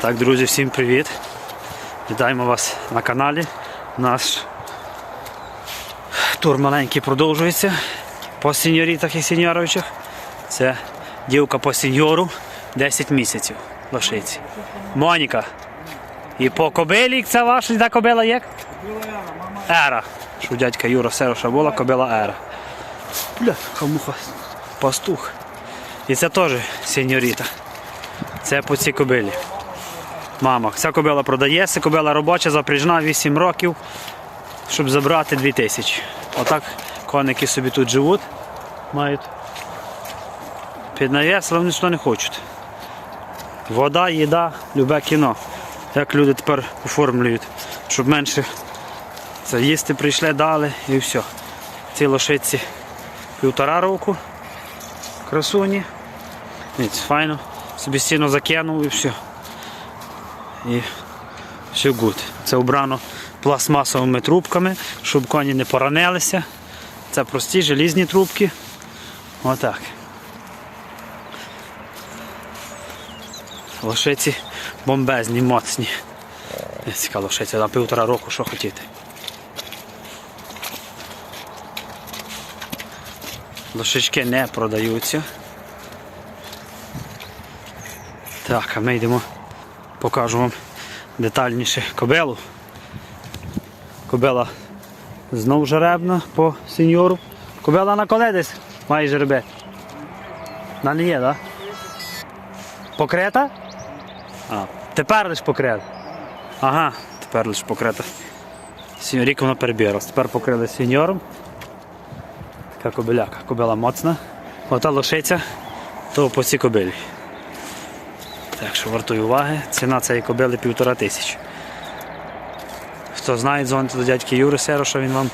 Так, друзі, всім привіт. Вітаємо вас на каналі. Наш тур маленький продовжується по сеньорітах і сеньоровичах. Це дівка по сеньору 10 місяців лошиці. Моніка. І по кобилі це ваша та кобила є? Ера. Що дядька Юра Сероша була, кобила Ера. Бля, хамуха. Пастух. І це теж сеньоріта. Це по цій кобилі. Мама, ця кобила продається, кобила робоча, запряжна 8 років, щоб забрати 2000. Отак коники собі тут живуть, мають під навіс, але вони що не хочуть. Вода, їда, любе кіно. Як люди тепер оформлюють, щоб менше це їсти прийшли, дали і все. Ці лошиці півтора року. Красуні. Ніц, файно. Собі стіну закинув і все. І все гуд. Це обрано пластмасовими трубками, щоб коні не поранилися. Це прості желізні трубки. Отак. Лошиці бомбезні, моцні. Цяка лошиця на півтора року, що хотіти. Лошички не продаються. Так, а ми йдемо, покажу вам детальніше кобилу. Кобила знов жеребна по сеньору. Кобила на коле десь має жеребець. На не є, так? Покрита? А, тепер лише покрита. Ага, тепер лише покрита. Рік вона перебіралась. Тепер покрили сеньором. Така кобиляка, кобила моцна. Ота лошиця, то по цій кобилі. Так що вартує уваги. Ціна цієї кобили півтора тисячі. Хто знає, дзвоните до дядьки Юри Сероша, він вам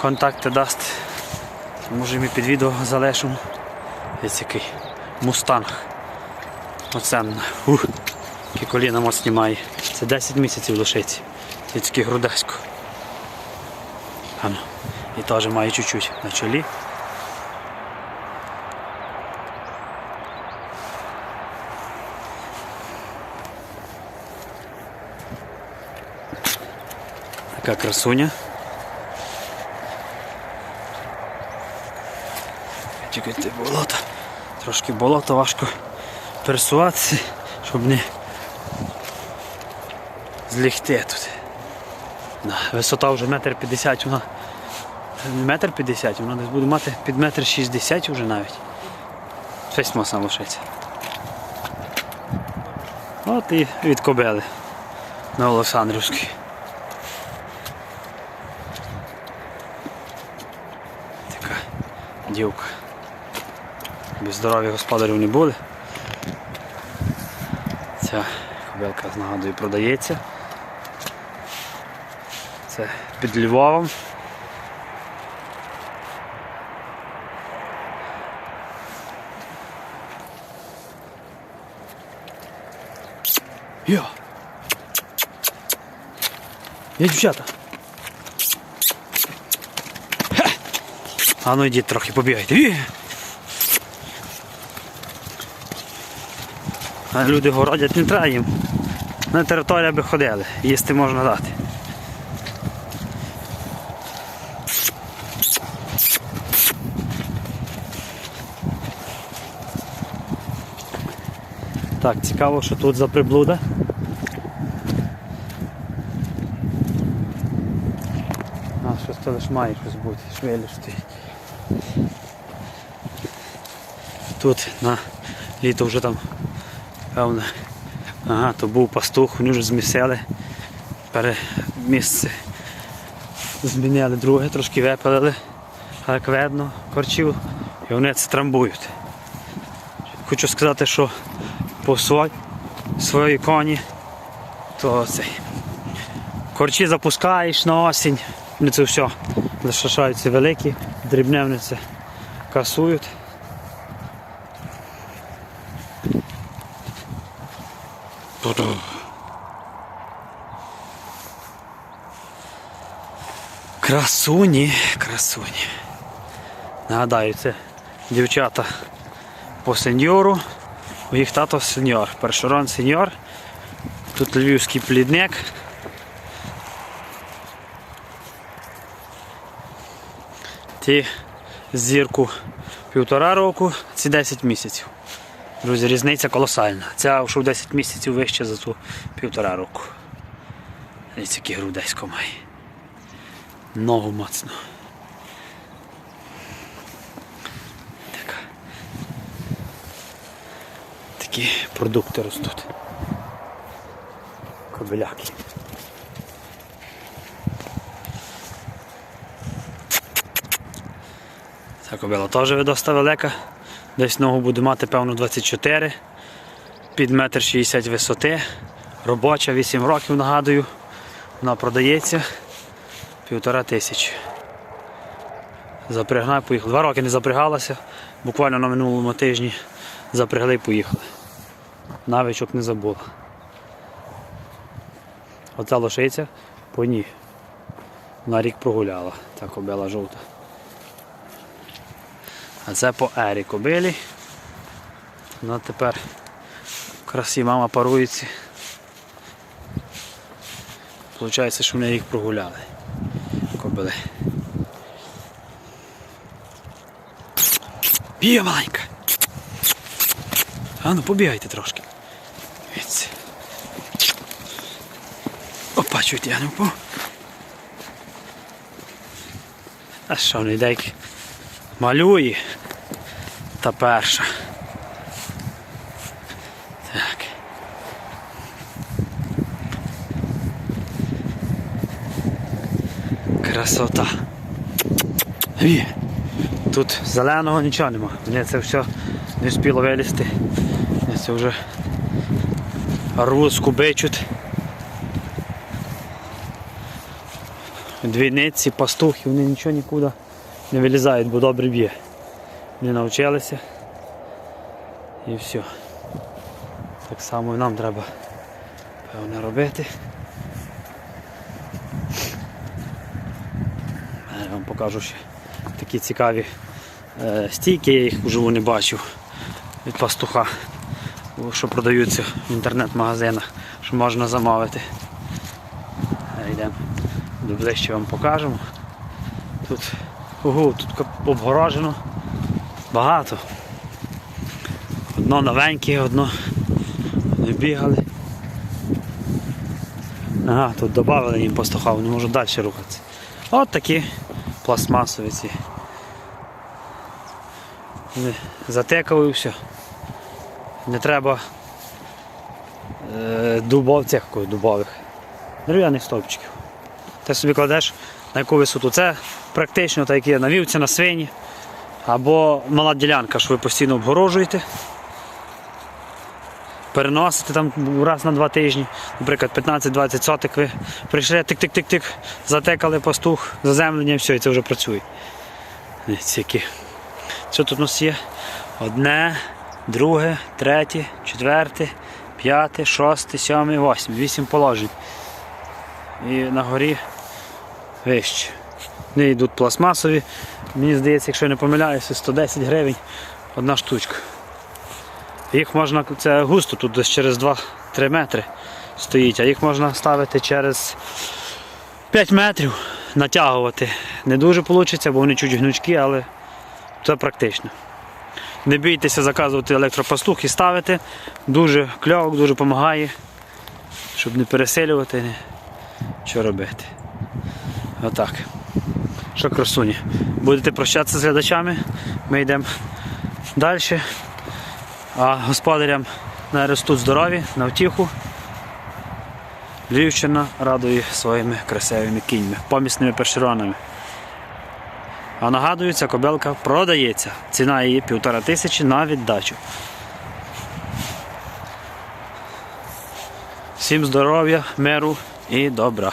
контакти дасть. Може ми під відео залишимо. Ось який мустанг. Оце ух, які коліна моцні має. Це 10 місяців лошиці. Людський грудесько. І теж має чуть-чуть на чолі. Така красуня. Чекайте болото. Трошки болото важко пересуватися, щоб не злігти тут. Да, висота вже метр п'ятдесят, вона метр п'ятдесят, вона десь буде мати під метр шістдесят вже навіть. Щось моцна лишиться. От і від кобели на Олександрівській. Дівка. Без здоров'я господарів не буде. Ця кобилка, нагадую, продається. Це під Львовом. Йо! Є дівчата. А ну йдіть трохи побігайте. А люди городять не треба їм. На територію аби ходили, їсти можна дати. Так, цікаво, що тут за приблуда. А, щось це лиш має щось бути, швелі стоїть. Тут на літо вже там певне. Ага, то був пастух, вони вже змісили. Пере місце змінили друге, трошки випалили, як видно, корчів, і вони це трамбують. Хочу сказати, що по свої, своїй коні, то цей. Корчі запускаєш на осінь, вони це все лишаються великі, дрібне вони це касують. Красуні, красуні. Нагадаю, це дівчата по сеньору. У їх тато сеньор. Першорон сеньор. Тут львівський плідник. Ті зірку півтора року, ці 10 місяців. Друзі, різниця колосальна. Ця вже в 10 місяців вище за ту півтора року. Дивіться, який грудесько має. Ногу моцно. Така. Такі продукти ростуть. Кобиляки. Ця кобила теж видоста велика. Десь ногу буде мати, певно, 24, під метр 60 висоти. Робоча, 8 років, нагадую. Вона продається півтора тисячі. Запрягна і поїхала. Два роки не запрягалася, буквально на минулому тижні запрягли і поїхали. Навичок не забула. Оця лошиця по ній. На рік прогуляла, ця кобила жовта. А це по Ері кобилі. Ну тепер красі мама парується. Получається, що вони їх прогуляли. Кобили. Бія маленька. А ну побігайте трошки. Дивіться. Опа, чуть я не впав. А що не деякі? Малює. Та перша. Красота. Тут зеленого нічого нема. Мені це все не встигло вилізти. Мені це вже рвуть, скубичуть. Двійниці, пастухи, вони нічого нікуди не вилізають, бо добре б'є. Не навчилися. І все. Так само і нам треба певне робити. А Я вам покажу ще такі цікаві е, стійки, я їх вживу не бачив від пастуха, що продаються в інтернет-магазинах, що можна замовити. Е, Йдемо ближче вам покажемо. Тут, ого, тут обгорожено багато. Одно новеньке, одно не бігали. Ага, тут додали їм пастуха, вони можуть далі рухатися. От такі пластмасові ці. Затекали все. Не треба е, дубов, цих дубових. Дерев'яних стовпчиків. Ти собі кладеш на яку висоту. Це практично так як є на вівці, на свині. Або мала ділянка, що ви постійно обгорожуєте. Переносите там раз на два тижні, наприклад, 15-20 сотик ви прийшли, тик-тик-тик-тик, затекали пастух, заземлення все, і це вже працює. Які. Що тут у нас є? Одне, друге, третє, четверте, п'яте, шосте, сьоме, восьме. Вісім положень. І на горі вище. Вони йдуть пластмасові. Мені здається, якщо я не помиляюся, 110 гривень одна штучка. Їх можна, це густо, тут десь через 2-3 метри стоїть, а їх можна ставити через 5 метрів, натягувати. Не дуже вийде, бо вони чуть гнучкі, але це практично. Не бійтеся заказувати електропастух і ставити. Дуже кльово, дуже допомагає, щоб не пересилювати, що робити. Отак. Що красуні. Будете прощатися з глядачами, ми йдемо далі. А господарям ростуть здорові, на втіху. Львівщина радує своїми красивими кіньми, помісними першеронами. А нагадую, ця кобелка продається. Ціна її півтора тисячі на віддачу. Всім здоров'я, миру і добра.